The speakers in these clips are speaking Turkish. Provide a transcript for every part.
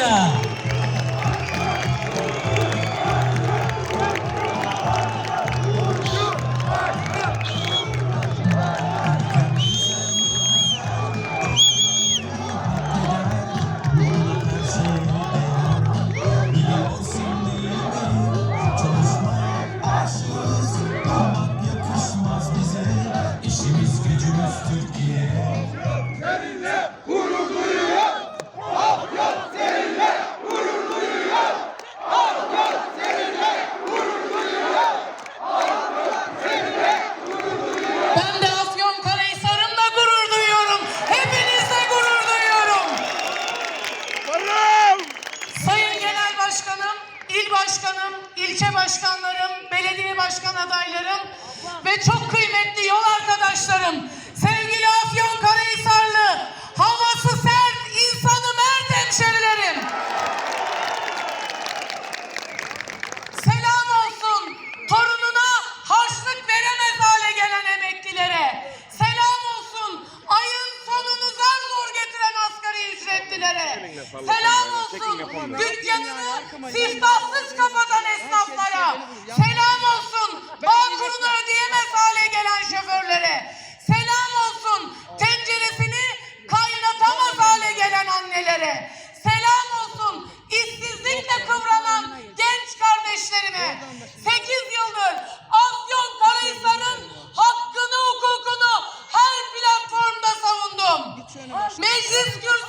Hallelujah. Başkanım, ilçe başkanlarım, belediye başkan adaylarım ve çok kıymetli yol arkadaşlarım, sevgili Afyonkarahisarlı, havası sert, insanı mert hemşerilerim.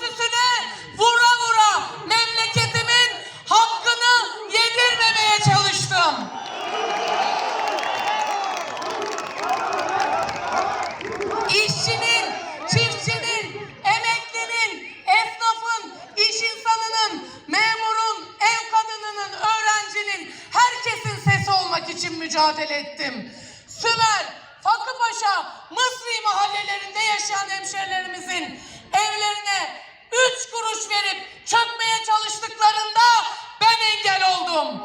Kürsüsüne vura vura memleketimin hakkını yedirmemeye çalıştım. İşçinin, çiftçinin, emeklinin, esnafın, iş insanının, memurun, ev kadınının, öğrencinin, herkesin sesi olmak için mücadele ettim. Sümer, Fakıpaşa, Mısri mahallelerinde yaşayan hemşerilerimizin evlerine verip çökmeye çalıştıklarında ben engel oldum.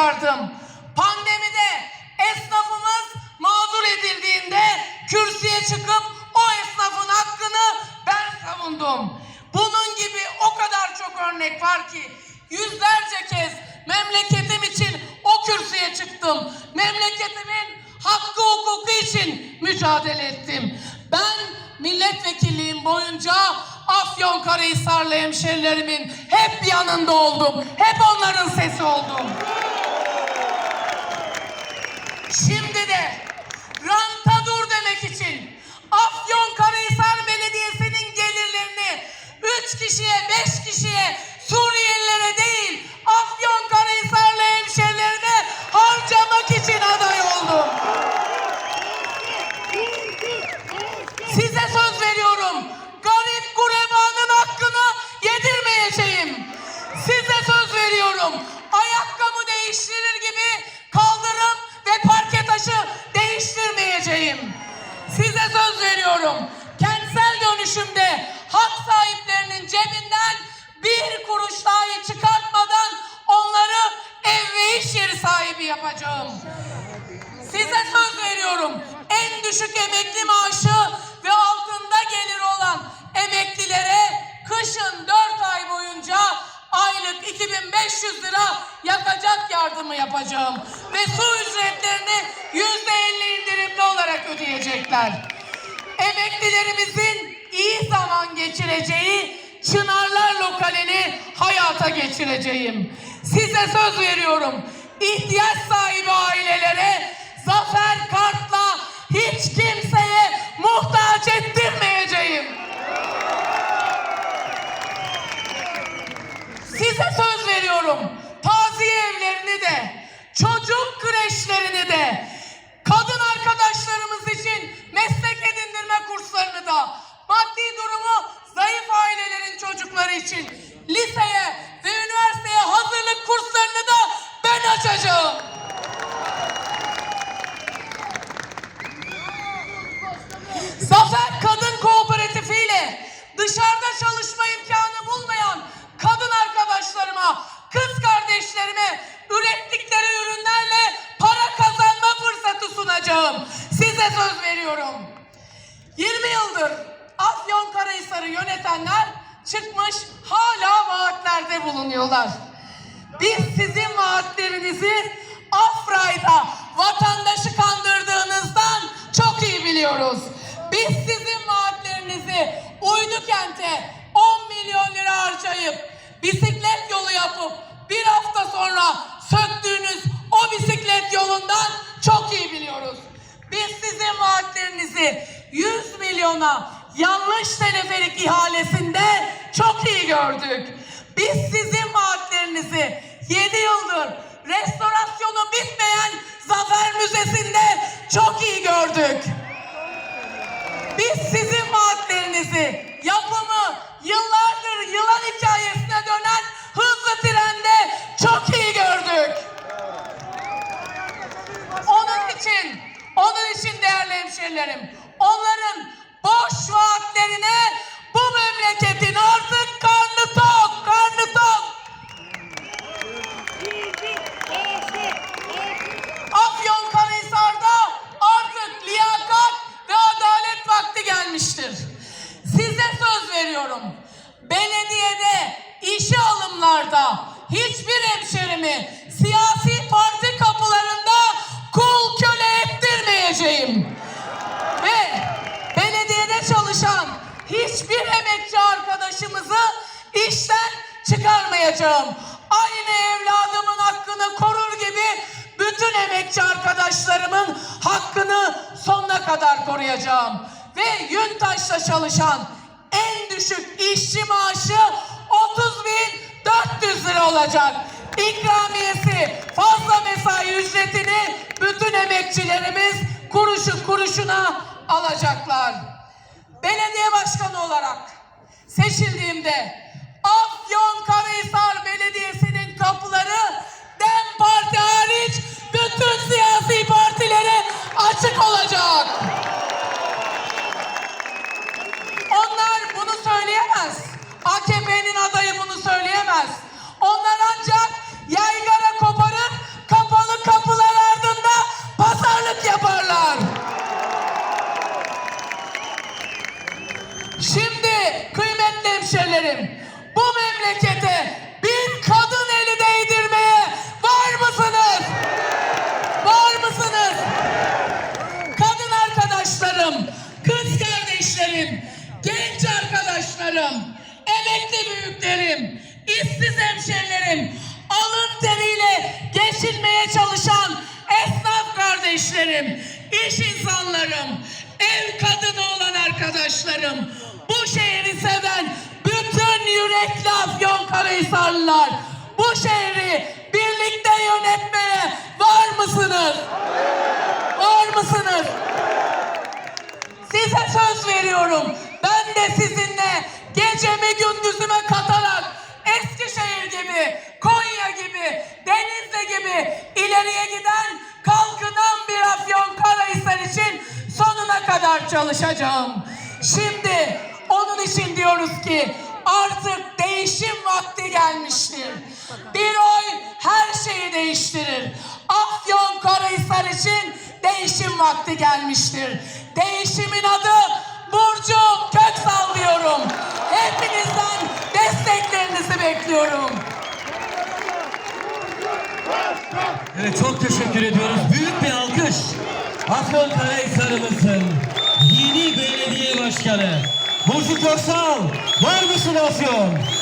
Çıkardım. Pandemide esnafımız mağdur edildiğinde kürsüye çıkıp o esnafın hakkını ben savundum. Bunun gibi o kadar çok örnek var ki yüzlerce kez memleketim için o kürsüye çıktım. Memleketimin hakkı hukuku için mücadele ettim. Ben milletvekilliğim boyunca Afyonkarahisarlı hemşerilerimin hep yanında oldum. Hep onların sesi oldum. De ranta dur demek için Afyonkarahisar Belediyesi'nin gelirlerini 3 kişiye 5 kişiye yapacağım. Size söz veriyorum. En düşük emekli maaşı ve altında gelir olan emeklilere kışın 4 ay boyunca aylık 2500 lira yakacak yardımı yapacağım. Ve su ücretlerini %50 indirimli olarak ödeyecekler. Emeklilerimizin iyi zaman geçireceği Çınarlar lokalini hayata geçireceğim. Size söz veriyorum. İhtiyaç sahibi ailelere zafer kartla hiç kimseye muhtaç ettirmeyeceğim. Size söz veriyorum. Taziye evlerini de, çocuk kreşlerini de, kadın arkadaşlarımız için meslek edindirme kurslarını da, maddi durumu zayıf ailelerin çocukları için liseye Biz sizin vaatlerinizi Afray'da vatandaşı kandırdığınızdan çok iyi biliyoruz. Biz sizin vaatlerinizi Uydu kente 10 milyon lira harcayıp bisiklet yolu yapıp bir hafta sonra söktüğünüz o bisiklet yolundan çok iyi biliyoruz. Biz sizin vaatlerinizi 100 milyona yanlış teleferik ihalesinde çok iyi gördük. Biz sizin vaatlerinizi 7 yıldır restorasyonu bitmeyen Zafer Müzesi'nde çok iyi gördük. Biz sizin vaatlerinizi yapımı yıllardır yılan hikayesine dönen hızlı trende çok iyi gördük. Onun için, onun için değerli hemşerilerim, onların boş vaatlerine bu memleketin artık karnı tok, karnı tok. Afyonkarahisar'da artık liyakat ve adalet vakti gelmiştir. Size söz veriyorum. Belediyede, işe alımlarda hiçbir hemşerimi siyasi parti kapılarında kul köle ettirmeyeceğim. Ve belediyede çalışan hiçbir emekçi arkadaşımızı işten çıkarmayacağım. Aynı evladımın hakkını korur gibi bütün emekçi arkadaşlarımın hakkını sonuna kadar koruyacağım. Ve Yuntaş'ta çalışan en düşük işçi maaşı 30.400 lira olacak. İkramiyesi fazla mesai ücretini bütün emekçilerimiz kuruşu kuruşuna alacaklar. Belediye başkanı olarak seçildiğimde Afyonkarahisar Belediyesi'nin kapıları DEM Parti hariç bütün siyasi partilere açık olacak. Onlar bunu söyleyemez. AKP'nin adayı söyleyemez. Onlar ancak yaygara koparır, kapalı kapılar ardında pazarlık yaparlar. Şimdi kıymetli hemşerilerim, bu memlekete bir kadın eli değdirmeye var mısınız? Var mısınız? Kadın arkadaşlarım, kız kardeşlerim, genç arkadaşlarım, emekli büyüklerim, işsiz hemşerilerim, alın teriyle geçinmeye çalışan esnaf kardeşlerim, iş insanlarım, ev kadını olan arkadaşlarım, bu şehri seven bütün yürekli Afyonkarahisarlılar, bu şehri birlikte yönetmeye var mısınız? Var mısınız? Size söz veriyorum. Ben de sizinle gecemi gündüzüme katarak Eskişehir gibi, Konya gibi, Denizli gibi ileriye giden kalkınan bir Afyonkarahisar için sonuna kadar çalışacağım. Şimdi onun için diyoruz ki artık değişim vakti gelmiştir. Bir oy her şeyi değiştirir. Afyonkarahisar için değişim vakti gelmiştir. Değişimin adı Burcu Köksal diyorum. Bekliyorum. Evet çok teşekkür ediyoruz. Büyük bir alkış. Afyonkarahisar'ımızın yeni belediye başkanı Burcu Köksal. Var mısın Afyon?